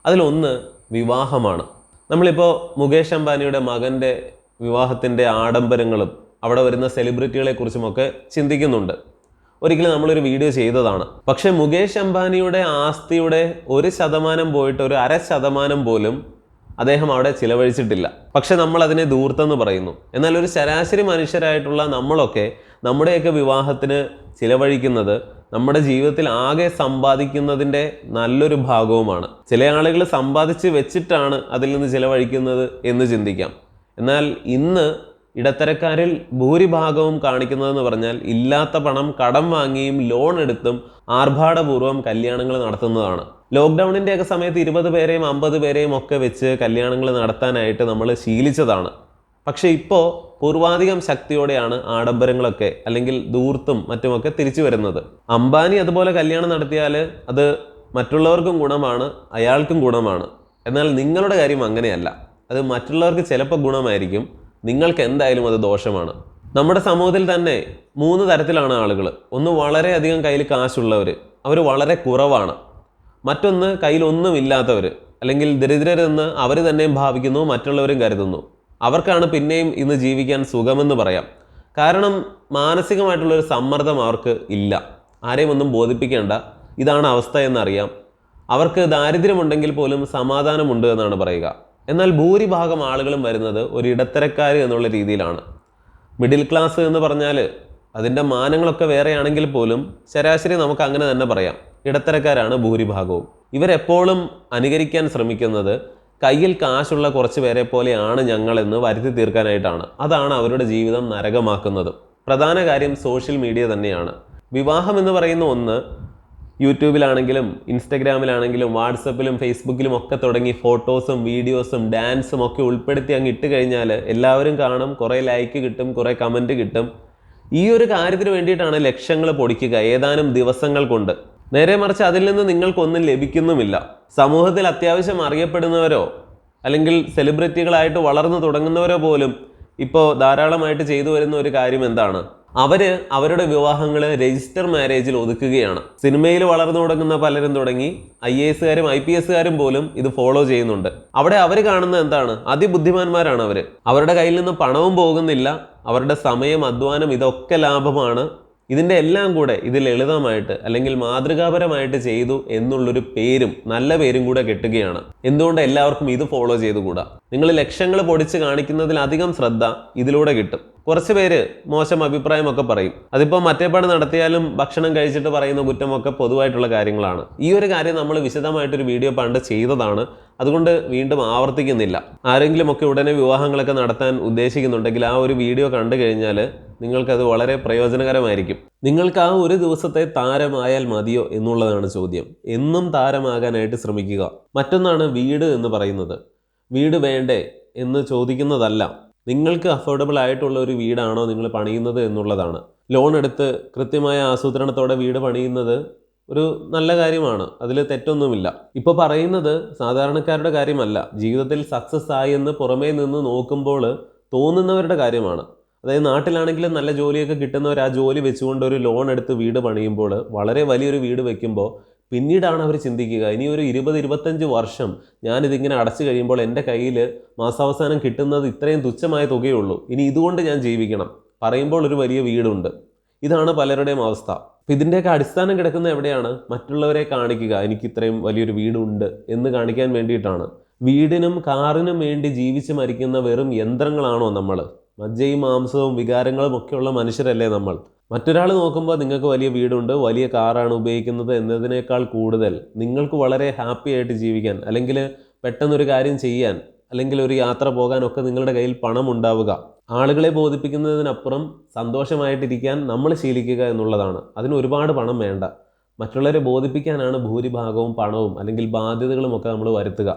അതിലൊന്ന് വിവാഹമാണ്. നമ്മളിപ്പോൾ മുകേഷ് അംബാനിയുടെ മകന്റെ വിവാഹത്തിന്റെ ആഡംബരങ്ങളും അവിടെ വരുന്ന സെലിബ്രിറ്റികളെ കുറിച്ചുമൊക്കെ ചിന്തിക്കുന്നുണ്ട്. ഒരിക്കലും നമ്മളൊരു വീഡിയോ ചെയ്തതാണ്. പക്ഷേ മുകേഷ് അംബാനിയുടെ ആസ്തിയുടെ ഒരു ശതമാനം പോയിട്ട് ഒരു അര ശതമാനം പോലും അദ്ദേഹം അവിടെ ചിലവഴിച്ചിട്ടില്ല. പക്ഷെ നമ്മൾ അതിനെ ദൂർത്തെന്ന് പറയുന്നു. എന്നാൽ ഒരു ശരാശരി മനുഷ്യരായിട്ടുള്ള നമ്മളൊക്കെ നമ്മുടെയൊക്കെ വിവാഹത്തിന് ചിലവഴിക്കുന്നത് നമ്മുടെ ജീവിതത്തിൽ ആകെ സമ്പാദിക്കുന്നതിന്റെ നല്ലൊരു ഭാഗവുമാണ്. ചില ആളുകൾ സമ്പാദിച്ച് വെച്ചിട്ടാണ് അതിൽ നിന്ന് ചിലവഴിക്കുന്നത് എന്ന് ചിന്തിക്കാം. എന്നാൽ ഇന്ന് ഇടത്തരക്കാരിൽ ഭൂരിഭാഗവും കാണിക്കുന്നതെന്ന് പറഞ്ഞാൽ ഇല്ലാത്ത പണം കടം വാങ്ങിയും ലോൺ എടുത്തും ആർഭാടപൂർവം കല്യാണങ്ങൾ നടത്തുന്നതാണ്. ലോക്ക്ഡൗണിന്റെയൊക്കെ സമയത്ത് ഇരുപത് പേരെയും അമ്പത് പേരെയും ഒക്കെ വെച്ച് കല്യാണങ്ങൾ നടത്താനായിട്ട് നമ്മൾ ശീലിച്ചതാണ്. പക്ഷേ ഇപ്പോൾ പൂർവാധികം ശക്തിയോടെയാണ് ആഡംബരങ്ങളൊക്കെ അല്ലെങ്കിൽ ദൂർത്തും മറ്റുമൊക്കെ തിരിച്ചു വരുന്നത്. അംബാനി അതുപോലെ കല്യാണം നടത്തിയാൽ അത് മറ്റുള്ളവർക്കും ഗുണമാണ് അയാൾക്കും ഗുണമാണ്. എന്നാൽ നിങ്ങളുടെ കാര്യം അങ്ങനെയല്ല. അത് മറ്റുള്ളവർക്ക് ചിലപ്പോൾ ഗുണമായിരിക്കും. നിങ്ങൾക്ക് എന്തായാലും അത് ദോഷമാണ്. നമ്മുടെ സമൂഹത്തിൽ തന്നെ മൂന്ന് തരത്തിലാണ് ആളുകൾ ഒന്ന് വളരെയധികം കയ്യിൽ കാശുള്ളവർ അവർ വളരെ കുറവാണ്. മറ്റൊന്ന് കയ്യിലൊന്നും ഇല്ലാത്തവർ അല്ലെങ്കിൽ ദരിദ്രരെന്ന് അവർ തന്നെയും ഭാവിക്കുന്നു മറ്റുള്ളവരും കരുതുന്നു. അവർക്കാണ് പിന്നെയും ഇന്ന് ജീവിക്കാൻ സുഖമെന്ന് പറയാം. കാരണം മാനസികമായിട്ടുള്ളൊരു സമ്മർദ്ദം അവർക്ക് ഇല്ല. ആരെയും ഒന്നും ബോധിപ്പിക്കേണ്ട. ഇതാണ് അവസ്ഥ എന്നറിയാം. അവർക്ക് ദാരിദ്ര്യമുണ്ടെങ്കിൽ പോലും സമാധാനമുണ്ട് എന്നാണ് പറയുക. എന്നാൽ ഭൂരിഭാഗം ആളുകളും വരുന്നത് ഒരു ഇടത്തരക്കാർ എന്നുള്ള രീതിയിലാണ്. മിഡിൽ ക്ലാസ് എന്ന് പറഞ്ഞാൽ അതിന്റെ മാനങ്ങളൊക്കെ വേറെയാണെങ്കിൽ പോലും ശരാശരി നമുക്ക് അങ്ങനെ തന്നെ പറയാം. ഇടത്തരക്കാരാണ് ഭൂരിഭാഗവും. ഇവരെപ്പോഴും അനുകരിക്കാൻ ശ്രമിക്കുന്നത് കയ്യിൽ കാശുള്ള കുറച്ച് പേരെ പോലെയാണ് ഞങ്ങളെന്ന് വരുത്തി തീർക്കാനായിട്ടാണ്. അതാണ് അവരുടെ ജീവിതം നരകമാക്കുന്നത്. പ്രധാന കാര്യം സോഷ്യൽ മീഡിയ തന്നെയാണ്. വിവാഹം എന്ന് പറയുന്ന ഒന്ന് യൂട്യൂബിലാണെങ്കിലും ഇൻസ്റ്റഗ്രാമിലാണെങ്കിലും വാട്സപ്പിലും ഫേസ്ബുക്കിലും ഒക്കെ തുടങ്ങി ഫോട്ടോസും വീഡിയോസും ഡാൻസും ഒക്കെ ഉൾപ്പെടുത്തി അങ്ങ് ഇട്ട് കഴിഞ്ഞാൽ എല്ലാവരും കാണും കുറേ ലൈക്ക് കിട്ടും കുറേ കമന്റ് കിട്ടും. ഈ ഒരു കാര്യത്തിന് വേണ്ടിയിട്ടാണ് ലക്ഷങ്ങൾ പൊടിക്കുക ഏതാനും ദിവസങ്ങൾ കൊണ്ട്. നേരെ മറിച്ച് അതിൽ നിന്ന് നിങ്ങൾക്കൊന്നും ലഭിക്കുന്നുമില്ല. സമൂഹത്തിൽ അത്യാവശ്യം അറിയപ്പെടുന്നവരോ അല്ലെങ്കിൽ സെലിബ്രിറ്റികളായിട്ട് വളർന്നു തുടങ്ങുന്നവരോ പോലും ഇപ്പോൾ ധാരാളമായിട്ട് ചെയ്തു വരുന്ന ഒരു കാര്യം എന്താണ്? അവർ അവരുടെ വിവാഹങ്ങൾ രജിസ്റ്റർ മാരേജിൽ ഒതുക്കുകയാണ്. സിനിമയിൽ വളർന്നു തുടങ്ങുന്ന പലരും തുടങ്ങി ഐ എ എസുകാരും ഐ പി എസുകാരും പോലും ഇത് ഫോളോ ചെയ്യുന്നുണ്ട്. അവിടെ അവർ കാണുന്ന എന്താണ്? അതിബുദ്ധിമാന്മാരാണ് അവർ അവരുടെ കയ്യിൽ നിന്ന് പണവും പോകുന്നില്ല. അവരുടെ സമയം അധ്വാനം ഇതൊക്കെ ലാഭമാണ്. ഇതിന്റെ എല്ലാം കൂടെ ഇത് ലളിതമായിട്ട് അല്ലെങ്കിൽ മാതൃകാപരമായിട്ട് ചെയ്തു എന്നുള്ളൊരു പേരും നല്ല പേരും കൂടെ കെട്ടുകയാണ്. എന്തുകൊണ്ട് എല്ലാവർക്കും ഇത് ഫോളോ ചെയ്തുകൂടാ? നിങ്ങൾ ലക്ഷങ്ങൾ പൊടിച്ച് കാണിക്കുന്നതിലധികം ശ്രദ്ധ ഇതിലൂടെ കിട്ടും. കുറച്ച് പേര് മോശം അഭിപ്രായമൊക്കെ പറയും. അതിപ്പോൾ മറ്റേപാട് നടത്തിയാലും ഭക്ഷണം കഴിച്ചിട്ട് പറയുന്ന കുറ്റമൊക്കെ പൊതുവായിട്ടുള്ള കാര്യങ്ങളാണ്. ഈ ഒരു കാര്യം നമ്മൾ വിശദമായിട്ടൊരു വീഡിയോ പണ്ട് ചെയ്തതാണ്. അതുകൊണ്ട് വീണ്ടും ആവർത്തിക്കുന്നില്ല. ആരെങ്കിലും ഒക്കെ ഉടനെ വിവാഹങ്ങളൊക്കെ നടത്താൻ ഉദ്ദേശിക്കുന്നുണ്ടെങ്കിൽ ആ ഒരു വീഡിയോ കണ്ടു കഴിഞ്ഞാൽ നിങ്ങൾക്കത് വളരെ പ്രയോജനകരമായിരിക്കും. നിങ്ങൾക്ക് ആ ഒരു ദിവസത്തെ താരമായാൽ മതിയോ എന്നുള്ളതാണ് ചോദ്യം. എന്നും താരമാകാനായിട്ട് ശ്രമിക്കുക. മറ്റൊന്നാണ് വീട് എന്ന് പറയുന്നത്. വീട് വേണ്ടേ എന്ന് ചോദിക്കുന്നതല്ല. നിങ്ങൾക്ക് അഫോർഡബിൾ ആയിട്ടുള്ള ഒരു വീടാണോ നിങ്ങൾ പണിയുന്നത് എന്നുള്ളതാണ്. ലോൺ എടുത്ത് കൃത്യമായ ആസൂത്രണത്തോടെ വീട് പണിയുന്നത് ഒരു നല്ല കാര്യമാണ്. അതിൽ തെറ്റൊന്നുമില്ല. ഇപ്പോൾ പറയുന്നത് സാധാരണക്കാരുടെ കാര്യമല്ല. ജീവിതത്തിൽ സക്സസ് ആയി എന്ന് പുറമേ നിന്ന് നോക്കുമ്പോൾ തോന്നുന്നവരുടെ കാര്യമാണ്. അതായത് നാട്ടിലാണെങ്കിലും നല്ല ജോലിയൊക്കെ കിട്ടുന്നവർ ആ ജോലി വെച്ചുകൊണ്ട് ഒരു ലോൺ എടുത്ത് വീട് പണിയുമ്പോൾ വളരെ വലിയൊരു വീട് വെക്കുമ്പോൾ പിന്നീടാണ് അവർ ചിന്തിക്കുക. ഇനി ഒരു ഇരുപത് ഇരുപത്തഞ്ച് വർഷം ഞാനിതിങ്ങനെ അടച്ചു കഴിയുമ്പോൾ എന്റെ കയ്യിൽ മാസാവസാനം കിട്ടുന്നത് ഇത്രയും തുച്ഛമായ തുകയുള്ളൂ. ഇനി ഇതുകൊണ്ട് ഞാൻ ജീവിക്കണം. പറയുമ്പോൾ ഒരു വലിയ വീടുണ്ട്. ഇതാണ് പലരുടെയും അവസ്ഥ. അപ്പം ഇതിന്റെയൊക്കെ അടിസ്ഥാനം കിടക്കുന്നത് എവിടെയാണ്? മറ്റുള്ളവരെ കാണിക്കുക. എനിക്ക് ഇത്രയും വലിയൊരു വീടുണ്ട് എന്ന് കാണിക്കാൻ വേണ്ടിയിട്ടാണ്. വീടിനും കാറിനും വേണ്ടി ജീവിച്ച് മരിക്കുന്ന വെറും യന്ത്രങ്ങളാണോ നമ്മൾ? മജ്ജയും മാംസവും വികാരങ്ങളും ഒക്കെയുള്ള മനുഷ്യരല്ലേ നമ്മൾ. മറ്റൊരാൾ നോക്കുമ്പോൾ നിങ്ങൾക്ക് വലിയ വീടുണ്ട് വലിയ കാറാണ് ഉപയോഗിക്കുന്നത് എന്നതിനേക്കാൾ കൂടുതൽ നിങ്ങൾക്ക് വളരെ ഹാപ്പി ആയിട്ട് ജീവിക്കാൻ അല്ലെങ്കിൽ പെട്ടെന്നൊരു കാര്യം ചെയ്യാൻ അല്ലെങ്കിൽ ഒരു യാത്ര പോകാനൊക്കെ നിങ്ങളുടെ കയ്യിൽ പണം ഉണ്ടാവുക. ആളുകളെ ബോധിപ്പിക്കുന്നതിനപ്പുറം സന്തോഷമായിട്ടിരിക്കാൻ നമ്മൾ ശീലിക്കുക എന്നുള്ളതാണ്. അതിന് ഒരുപാട് പണം വേണ്ട. മറ്റുള്ളവരെ ബോധിപ്പിക്കാനാണ് ഭൂരിഭാഗവും പണവും അല്ലെങ്കിൽ ബാധ്യതകളും ഒക്കെ നമ്മൾ വരുത്തുക.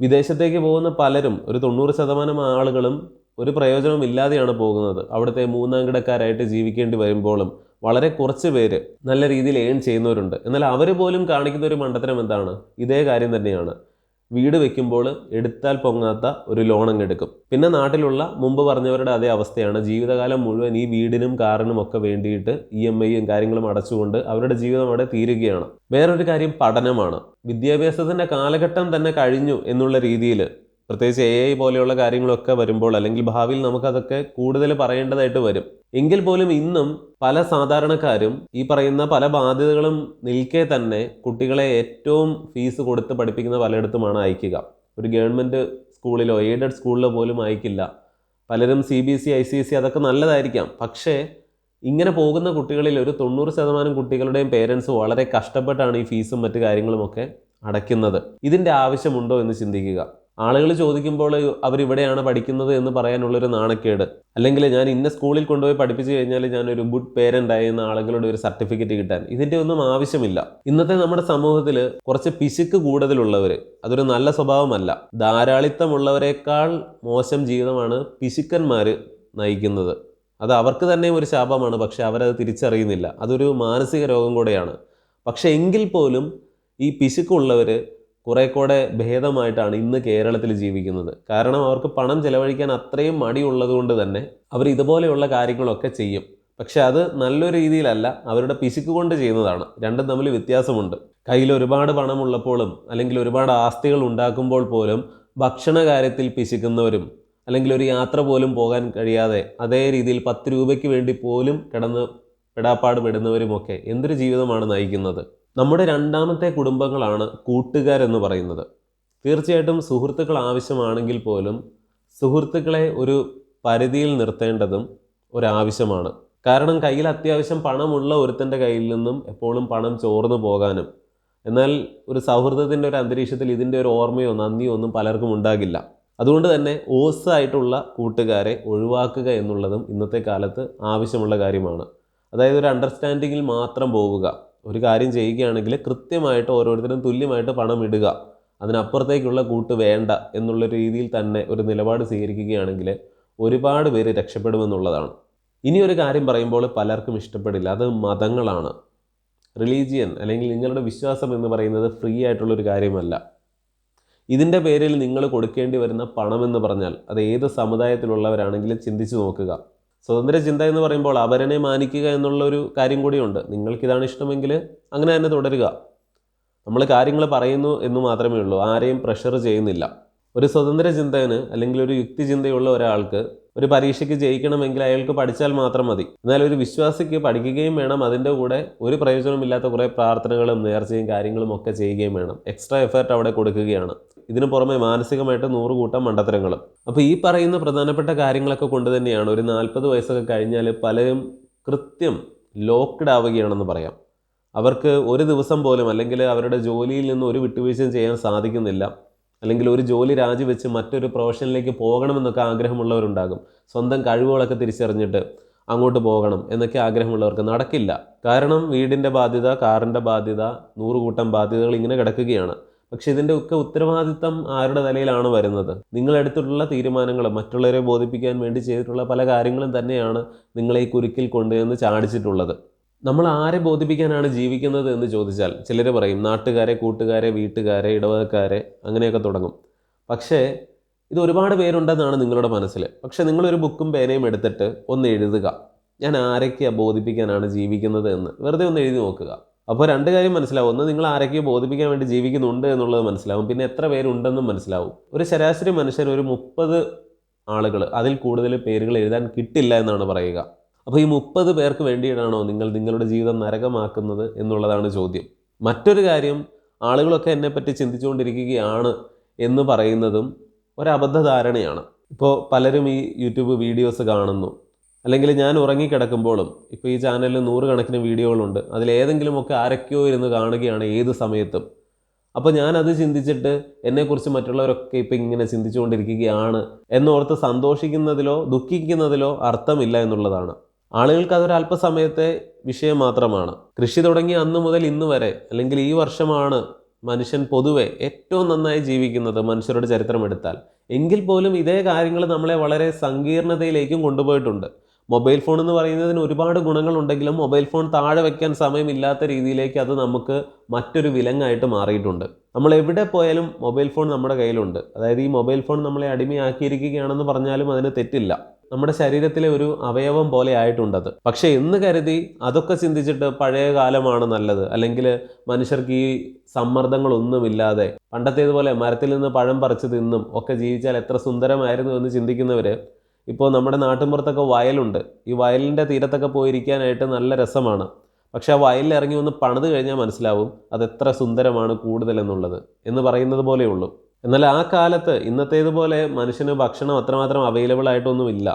വിദേശത്തേക്ക് പോകുന്ന പലരും ഒരു തൊണ്ണൂറ് ശതമാനം ആളുകളും ഒരു പ്രയോജനവും ഇല്ലാതെയാണ് പോകുന്നത്. അവിടുത്തെ മൂന്നാം കിടക്കാരായിട്ട് ജീവിക്കേണ്ടി വരുമ്പോഴും വളരെ കുറച്ച് പേര് നല്ല രീതിയിൽ ഏൺ ചെയ്യുന്നവരുണ്ട്. എന്നാൽ അവർ പോലും കാണിക്കുന്ന ഒരു മണ്ടത്തരം എന്താണ്? ഇതേ കാര്യം തന്നെയാണ്. വീട് വെക്കുമ്പോൾ എടുത്താൽ പൊങ്ങാത്ത ഒരു ലോൺ അങ്ങ് എടുക്കും. പിന്നെ നാട്ടിലുള്ള മുമ്പ് പറഞ്ഞവരുടെ അതേ അവസ്ഥയാണ്. ജീവിതകാലം മുഴുവൻ ഈ വീടിനും കാറിനും ഒക്കെ വേണ്ടിയിട്ട് ഇ എം ഐയും കാര്യങ്ങളും അടച്ചുകൊണ്ട് അവരുടെ ജീവിതം അവിടെ തീരുകയാണ്. വേറൊരു കാര്യം പഠനമാണ്. വിദ്യാഭ്യാസത്തിന്റെ കാലഘട്ടം തന്നെ കഴിഞ്ഞു എന്നുള്ള രീതിയിൽ പ്രത്യേകിച്ച് എ ഐ പോലെയുള്ള കാര്യങ്ങളൊക്കെ വരുമ്പോൾ അല്ലെങ്കിൽ ഭാവിയിൽ നമുക്കതൊക്കെ കൂടുതൽ പറയേണ്ടതായിട്ട് വരും. എങ്കിൽ പോലും ഇന്നും പല സാധാരണക്കാരും ഈ പറയുന്ന പല ബാധ്യതകളും നിൽക്കെ തന്നെ കുട്ടികളെ ഏറ്റവും ഫീസ് കൊടുത്ത് പഠിപ്പിക്കുന്ന പലയിടത്തുമാണ് അയക്കുക. ഒരു ഗവൺമെന്റ് സ്കൂളിലോ എയ്ഡഡ് സ്കൂളിലോ പോലും അയക്കില്ല. പലരും C B C I C C അതൊക്കെ നല്ലതായിരിക്കാം. പക്ഷേ ഇങ്ങനെ പോകുന്ന കുട്ടികളിൽ ഒരു തൊണ്ണൂറ് ശതമാനം കുട്ടികളുടെയും പേരൻസ് വളരെ കഷ്ടപ്പെട്ടാണ് ഈ ഫീസും മറ്റു കാര്യങ്ങളുമൊക്കെ അടയ്ക്കുന്നത്. ഇതിന്റെ ആവശ്യമുണ്ടോ എന്ന് ചിന്തിക്കുക. ആളുകൾ ചോദിക്കുമ്പോൾ അവരിവിടെയാണ് പഠിക്കുന്നത് എന്ന് പറയാനുള്ളൊരു നാണക്കേട്. അല്ലെങ്കിൽ ഞാൻ ഇന്ന സ്കൂളിൽ കൊണ്ടുപോയി പഠിപ്പിച്ചു കഴിഞ്ഞാൽ ഞാനൊരു ഗുഡ് പേരന്റ് ആയി എന്ന ആളുകളുടെ ഒരു സർട്ടിഫിക്കറ്റ് കിട്ടാൻ. ഇതിന്റെ ഒന്നും ആവശ്യമില്ല. ഇന്നത്തെ നമ്മുടെ സമൂഹത്തിൽ കുറച്ച് പിശുക്ക് കൂടുതലുള്ളവർ അതൊരു നല്ല സ്വഭാവമല്ല. ധാരാളിത്തമുള്ളവരെക്കാൾ മോശം ജീവിതമാണ് പിശുക്കന്മാർ നയിക്കുന്നത്. അത് അവർക്ക് തന്നെ ഒരു ശാപമാണ് പക്ഷെ അവരത് തിരിച്ചറിയുന്നില്ല. അതൊരു മാനസിക രോഗം കൂടെയാണ്. പക്ഷേ എങ്കിൽ പോലും ഈ പിശുക്കുള്ളവർ കുറെ കൂടെ ഭേദമായിട്ടാണ് ഇന്ന് കേരളത്തിൽ ജീവിക്കുന്നത്. കാരണം അവർക്ക് പണം ചെലവഴിക്കാൻ അത്രയും മടിയുള്ളത് കൊണ്ട് തന്നെ അവർ ഇതുപോലെയുള്ള കാര്യങ്ങളൊക്കെ ചെയ്യും. പക്ഷെ അത് നല്ലൊരു രീതിയിലല്ല അവരുടെ പിശുക്ക് കൊണ്ട് ചെയ്യുന്നതാണ്. രണ്ടും തമ്മിൽ വ്യത്യാസമുണ്ട്. കയ്യിൽ ഒരുപാട് പണമുള്ളപ്പോഴും അല്ലെങ്കിൽ ഒരുപാട് ആസ്തികൾ ഉണ്ടാക്കുമ്പോൾ പോലും ഭക്ഷണ കാര്യത്തിൽ പിശുക്കുന്നവരും അല്ലെങ്കിൽ ഒരു യാത്ര പോലും പോകാൻ കഴിയാതെ അതേ രീതിയിൽ പത്ത് രൂപയ്ക്ക് വേണ്ടി പോലും കിടന്ന് പെടാപ്പാട് പെടുന്നവരുമൊക്കെ എന്തൊരു ജീവിതമാണ് നയിക്കുന്നത്. നമ്മുടെ രണ്ടാമത്തെ കുടുംബങ്ങളാണ് കൂട്ടുകാരെന്ന് പറയുന്നത്. തീർച്ചയായിട്ടും സുഹൃത്തുക്കൾ ആവശ്യമാണെങ്കിൽ പോലും സുഹൃത്തുക്കളെ ഒരു പരിധിയിൽ നിർത്തേണ്ടതും ഒരാവശ്യമാണ്. കാരണം കയ്യിൽ അത്യാവശ്യം പണമുള്ള ഒരുത്തന്റെ കയ്യിൽ നിന്നും എപ്പോഴും പണം ചോർന്നു പോകാനും എന്നാൽ ഒരു സൗഹൃദത്തിന്റെ ഒരു അന്തരീക്ഷത്തിൽ ഇതിന്റെ ഒരു ഓർമ്മയോ നന്ദിയോ ഒന്നും പലർക്കും ഉണ്ടാകില്ല. അതുകൊണ്ട് തന്നെ ഓസ് ആയിട്ടുള്ള കൂട്ടുകാരെ ഒഴിവാക്കുക എന്നുള്ളതും ഇന്നത്തെ കാലത്ത് ആവശ്യമുള്ള കാര്യമാണ്. അതായത് ഒരു അണ്ടർസ്റ്റാൻഡിങ്ങിൽ മാത്രം പോവുക. ഒരു കാര്യം ചെയ്യുകയാണെങ്കിൽ കൃത്യമായിട്ട് ഓരോരുത്തരും തുല്യമായിട്ട് പണം ഇടുക. അതിനപ്പുറത്തേക്കുള്ള കൂട്ട് വേണ്ട എന്നുള്ള രീതിയിൽ തന്നെ ഒരു നിലപാട് സ്വീകരിക്കുകയാണെങ്കിൽ ഒരുപാട് പേര് രക്ഷപ്പെടുമെന്നുള്ളതാണ്. ഇനി ഒരു കാര്യം പറയുമ്പോൾ പലർക്കും ഇഷ്ടപ്പെടില്ല. അത് മതങ്ങളാണ്. റിലീജിയൻ അല്ലെങ്കിൽ നിങ്ങളുടെ വിശ്വാസം എന്ന് പറയുന്നത് ഫ്രീ ആയിട്ടുള്ളൊരു കാര്യമല്ല. ഇതിന്റെ പേരിൽ നിങ്ങൾ കൊടുക്കേണ്ടി വരുന്ന പണമെന്ന് പറഞ്ഞാൽ അത് ഏത് സമുദായത്തിലുള്ളവരാണെങ്കിലും ചിന്തിച്ചു നോക്കുക. സ്വതന്ത്ര ചിന്ത എന്ന് പറയുമ്പോൾ അവരനെ മാനിക്കുക എന്നുള്ള ഒരു കാര്യം കൂടിയുണ്ട്. നിങ്ങൾക്കിതാണ് ഇഷ്ടമെങ്കിൽ അങ്ങനെ തന്നെ തുടരുക. നമ്മൾ കാര്യങ്ങൾ പറയുന്നു എന്ന് മാത്രമേ ഉള്ളൂ. ആരെയും പ്രഷർ ചെയ്യുന്നില്ല. ഒരു സ്വതന്ത്ര ചിന്തകന് അല്ലെങ്കിൽ ഒരു യുക്തി ചിന്തയുള്ള ഒരാൾക്ക് ഒരു പരീക്ഷയ്ക്ക് ജയിക്കണമെങ്കിൽ അയാൾക്ക് പഠിച്ചാൽ മാത്രം മതി. എന്നാൽ ഒരു വിശ്വാസിക്ക് പഠിക്കുകയും വേണം. അതിന്റെ കൂടെ ഒരു പ്രയോജനമില്ലാത്ത കുറേ പ്രാർത്ഥനകളും നേർച്ചയും കാര്യങ്ങളും ഒക്കെ ചെയ്യുകയും വേണം. എക്സ്ട്രാ എഫേർട്ട് അവിടെ കൊടുക്കുകയാണ്. ഇതിനു പുറമെ മാനസികമായിട്ട് നൂറ് കൂട്ടം മണ്ടത്തരങ്ങളും. അപ്പോൾ ഈ പറയുന്ന പ്രധാനപ്പെട്ട കാര്യങ്ങളൊക്കെ കൊണ്ട് തന്നെയാണ് ഒരു നാൽപ്പത് വയസ്സൊക്കെ കഴിഞ്ഞാൽ പലരും കൃത്യം ലോക്ക്ഡ് ആവുകയാണെന്ന് പറയാം. അവർക്ക് ഒരു ദിവസം പോലും അല്ലെങ്കിൽ അവരുടെ ജോലിയിൽ നിന്ന് ഒരു വിട്ടുവീഴ്ചയും ചെയ്യാൻ സാധിക്കുന്നില്ല. അല്ലെങ്കിൽ ഒരു ജോലി രാജിവെച്ച് മറ്റൊരു പ്രൊഫഷനിലേക്ക് പോകണമെന്നൊക്കെ ആഗ്രഹമുള്ളവരുണ്ടാകും. സ്വന്തം കഴിവുകളൊക്കെ തിരിച്ചറിഞ്ഞിട്ട് അങ്ങോട്ട് പോകണം എന്നൊക്കെ ആഗ്രഹമുള്ളവർക്ക് നടക്കില്ല. കാരണം വീടിന്റെ ബാധ്യത കാറിന്റെ ബാധ്യത നൂറുകൂട്ടം ബാധ്യതകൾ ഇങ്ങനെ കിടക്കുകയാണ്. പക്ഷെ ഇതിന്റെ ഒക്കെ ഉത്തരവാദിത്തം ആരുടെ തലയിലാണ് വരുന്നത്? നിങ്ങളെടുത്തിട്ടുള്ള തീരുമാനങ്ങൾ മറ്റുള്ളവരെ ബോധിപ്പിക്കാൻ വേണ്ടി ചെയ്തിട്ടുള്ള പല കാര്യങ്ങളും തന്നെയാണ് നിങ്ങളെ ഈ കുരുക്കിൽ കൊണ്ടുവന്ന് ചാടിച്ചിട്ടുള്ളത്. നമ്മൾ ആരെ ബോധിപ്പിക്കാനാണ് ജീവിക്കുന്നത് എന്ന് ചോദിച്ചാൽ ചിലർ പറയും നാട്ടുകാരെ കൂട്ടുകാരെ വീട്ടുകാരെ ഇടവകക്കാരെ അങ്ങനെയൊക്കെ തുടങ്ങും. പക്ഷേ ഇത് ഒരുപാട് പേരുണ്ടെന്നാണ് നിങ്ങളുടെ മനസ്സിൽ. പക്ഷേ നിങ്ങളൊരു ബുക്കും പേനയും എടുത്തിട്ട് ഒന്ന് എഴുതുക. ഞാൻ ആരൊക്കെയാണ് ബോധിപ്പിക്കാനാണ് ജീവിക്കുന്നത് എന്ന് വെറുതെ ഒന്ന് എഴുതി നോക്കുക. അപ്പോൾ രണ്ട് കാര്യം മനസ്സിലാവും. ഒന്ന് നിങ്ങൾ ആരൊക്കെയോ ബോധിപ്പിക്കാൻ വേണ്ടി ജീവിക്കുന്നുണ്ട് എന്നുള്ളത് മനസ്സിലാവും. പിന്നെ എത്ര പേരുണ്ടെന്നും മനസ്സിലാവും. ഒരു ശരാശരി മനുഷ്യൻ ഒരു മുപ്പത് ആളുകൾ അതിൽ കൂടുതൽ പേരുകൾ എഴുതാൻ കിട്ടില്ല എന്നാണ് പറയുക. അപ്പോൾ ഈ മുപ്പത് പേർക്ക് വേണ്ടിയിട്ടാണോ നിങ്ങൾ നിങ്ങളുടെ ജീവിതം നരകമാക്കുന്നത് എന്നുള്ളതാണ് ചോദ്യം. മറ്റൊരു കാര്യം ആളുകളൊക്കെ എന്നെപ്പറ്റി ചിന്തിച്ചുകൊണ്ടിരിക്കുകയാണ് എന്ന് പറയുന്നതും ഒരബദ്ധധാരണയാണ് ഇപ്പോൾ പലരും ഈ യൂട്യൂബ് വീഡിയോസ് കാണുന്നു. അല്ലെങ്കിൽ ഞാൻ ഉറങ്ങിക്കിടക്കുമ്പോഴും ഇപ്പോൾ ഈ ചാനലിൽ നൂറുകണക്കിന് വീഡിയോകളുണ്ട് അതിലേതെങ്കിലുമൊക്കെ ആരൊക്കെയോ ഇരുന്ന് കാണുകയാണ് ഏത് സമയത്തും. അപ്പോൾ ഞാനത് ചിന്തിച്ചിട്ട് എന്നെക്കുറിച്ച് മറ്റുള്ളവരൊക്കെ ഇപ്പം ഇങ്ങനെ ചിന്തിച്ചുകൊണ്ടിരിക്കുകയാണ് എന്നോർത്ത് സന്തോഷിക്കുന്നതിലോ ദുഃഖിക്കുന്നതിലോ അർത്ഥമില്ല എന്നുള്ളതാണ്. ആളുകൾക്ക് അതൊരു അല്പസമയത്തെ വിഷയം മാത്രമാണ്. കൃഷി തുടങ്ങി അന്ന് മുതൽ ഇന്ന് വരെ അല്ലെങ്കിൽ ഈ വർഷമാണ് മനുഷ്യൻ പൊതുവെ ഏറ്റവും നന്നായി ജീവിക്കുന്നത് മനുഷ്യരുടെ ചരിത്രം എടുത്താൽ എങ്കിൽ പോലും ഇതേ കാര്യങ്ങൾ നമ്മളെ വളരെ സങ്കീർണതയിലേക്കും കൊണ്ടുപോയിട്ടുണ്ട്. മൊബൈൽ ഫോൺ എന്ന് പറയുന്നതിന് ഒരുപാട് ഗുണങ്ങളുണ്ടെങ്കിലും മൊബൈൽ ഫോൺ താഴെ വെക്കാൻ സമയമില്ലാത്ത രീതിയിലേക്ക് അത് നമുക്ക് മറ്റൊരു വിലങ്ങായിട്ട് മാറിയിട്ടുണ്ട്. നമ്മൾ എവിടെ പോയാലും മൊബൈൽ ഫോൺ നമ്മുടെ കയ്യിലുണ്ട്. അതായത് ഈ മൊബൈൽ ഫോൺ നമ്മളെ അടിമയാക്കിയിരിക്കുകയാണെന്ന് പറഞ്ഞാലും അതിന് തെറ്റില്ല. നമ്മുടെ ശരീരത്തിലെ ഒരു അവയവം പോലെ ആയിട്ടുണ്ടത് പക്ഷേ എന്ന് കരുതി അതൊക്കെ ചിന്തിച്ചിട്ട് പഴയ കാലമാണ് നല്ലത്. അല്ലെങ്കിൽ മനുഷ്യർക്ക് ഈ സമ്മർദ്ദങ്ങളൊന്നുമില്ലാതെ പണ്ടത്തേതുപോലെ മരത്തിൽ നിന്ന് പഴം പറിച്ച് തിന്നും ഒക്കെ ജീവിച്ചാൽ എത്ര സുന്ദരമായിരുന്നു എന്ന് ചിന്തിക്കുന്നവർ ഇപ്പോൾ നമ്മുടെ നാട്ടിൻപുറത്തൊക്കെ വയലുണ്ട്. ഈ വയലിന്റെ തീരത്തൊക്കെ പോയിരിക്കാനായിട്ട് നല്ല രസമാണ്. പക്ഷേ ആ വയലിൽ ഇറങ്ങി ഒന്ന് പണിത് കഴിഞ്ഞാൽ മനസ്സിലാവും അത് എത്ര സുന്ദരമാണ് കൂടുതലെന്നുള്ളത് എന്ന് പറയുന്നത് പോലെയുള്ളൂ എന്നാൽ ആ കാലത്ത് ഇന്നത്തേതുപോലെ മനുഷ്യന് ഭക്ഷണം അത്രമാത്രം അവൈലബിൾ ആയിട്ടൊന്നുമില്ല.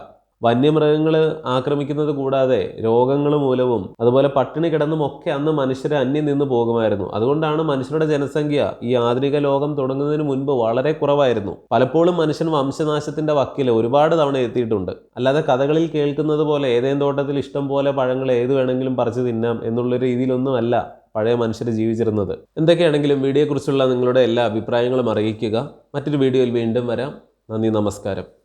വന്യമൃഗങ്ങൾ ആക്രമിക്കുന്നത് കൂടാതെ രോഗങ്ങൾ മൂലവും അതുപോലെ പട്ടിണി കിടന്നും ഒക്കെ അന്ന് മനുഷ്യരെ അന്യം നിന്ന് പോകുമായിരുന്നു. അതുകൊണ്ടാണ് മനുഷ്യരുടെ ജനസംഖ്യ ഈ ആധുനിക ലോകം തുടങ്ങുന്നതിന് മുൻപ് വളരെ കുറവായിരുന്നു. പലപ്പോഴും മനുഷ്യൻ വംശനാശത്തിന്റെ വക്കിൽ ഒരുപാട് തവണ എത്തിയിട്ടുണ്ട്. അല്ലാതെ കഥകളിൽ കേൾക്കുന്നത് പോലെ ഏതേം തോട്ടത്തിൽ ഇഷ്ടം പോലെ പഴങ്ങൾ ഏത് വേണമെങ്കിലും പറിച്ചു തിന്നാം എന്നുള്ള രീതിയിലൊന്നുമല്ല പഴയ മനുഷ്യർ ജീവിച്ചിരുന്നത്. എന്തൊക്കെയാണെങ്കിലും വീഡിയോയെക്കുറിച്ചുള്ള നിങ്ങളുടെ എല്ലാ അഭിപ്രായങ്ങളും അറിയിക്കുക. മറ്റൊരു വീഡിയോയിൽ വീണ്ടും വരാം. നന്ദി നമസ്കാരം.